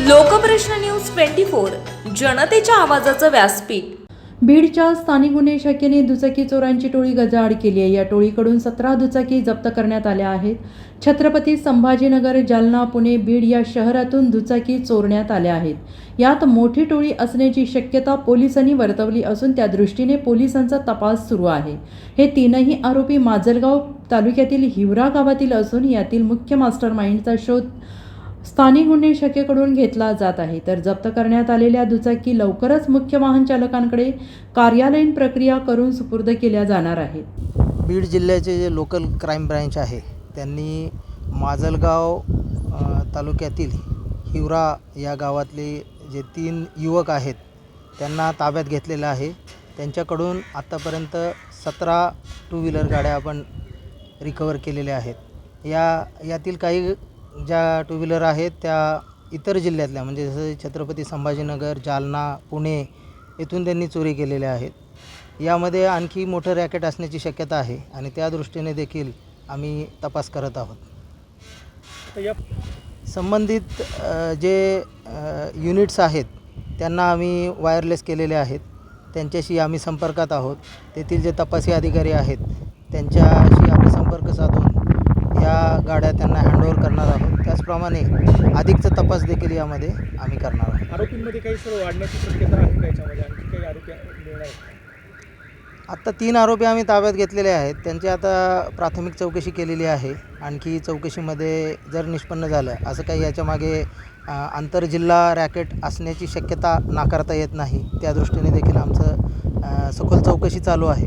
Lokprashna news twenty four जनतेच्या आवाजाचं व्यासपीठ. बीडच्या स्थानिक गुन्हे शाखेने दुचाकी चोरांची टोळी गजाआड केली आहे. या टोळीकडून सतरा दुचाकी जप्त करण्यात आल्या आहेत. छत्रपती संभाजीनगर जालना पुणे बीड या शहरातून दुचाकी चोरण्यात आल्या आहेत. यात मोठी टोळी असण्याची शक्यता पोलिसांनी वर्तवली असून त्या दृष्टीने पोलिसांचा तपास सुरू आहे. हे तीनही आरोपी माजलगाव तालुक्यातील हिवरा गावातील असून यातील मुख्य मास्टर माइंडचा शोध स्थानिक गुन्हे शाखेकडून घेतला जात आहे. तर जप्त करण्यात आलेल्या दुचाकी लवकरच मुख्य वाहन चालकांकडे कार्यालयीन प्रक्रिया करून सुपूर्द केल्या जाणार आहेत. बीड जिल्ह्याचे जे लोकल क्राईम ब्रँच आहे त्यांनी माजलगाव तालुक्यातील हिवरा या गावातले जे तीन युवक आहेत त्यांना ताब्यात घेतलेलं आहे. त्यांच्याकडून आत्तापर्यंत सतरा टू व्हीलर गाड्या आपण रिकवर केलेल्या आहेत. या यातील काही ज्या टू व्हीलर आहेत त्या इतर जिल्ह्यातल्या म्हणजे जसं छत्रपती संभाजीनगर जालना पुणे येथून त्यांनी चोरी केलेल्या आहेत. यामध्ये आणखी मोठं रॅकेट असण्याची शक्यता आहे आणि त्या दृष्टीने देखील आम्ही तपास करत आहोत. संबंधित जे युनिट्स आहेत त्यांना आम्ही वायरलेस केलेले आहेत. त्यांच्याशी आम्ही संपर्कात आहोत. तेथील जे तपासी अधिकारी आहेत त्यांच्याशी आम्ही संपर्क साधून या गाड्या त्यांना हँडओव्हर करणार आहोत. त्याचप्रमाणे अधिकचा तपास देखील यामध्ये आम्ही करणार आहोत. आरोपींमध्ये काही सर वाढण्याची शक्यता आहे का याच्यामध्ये? आणखी काही आरोपी मिळणार आहेत? आत्ता तीन आरोपी आम्ही ताब्यात घेतलेले आहेत. त्यांची आता प्राथमिक चौकशी केलेली आहे. आणखी चौकशीमध्ये जर निष्पन्न झालं असं काही याच्यामागे अ, आंतरजिल्हा रॅकेट असण्याची शक्यता नाकारता येत नाही. त्या दृष्टीने देखील आमचं अ, सखोल चौकशी चालू आहे.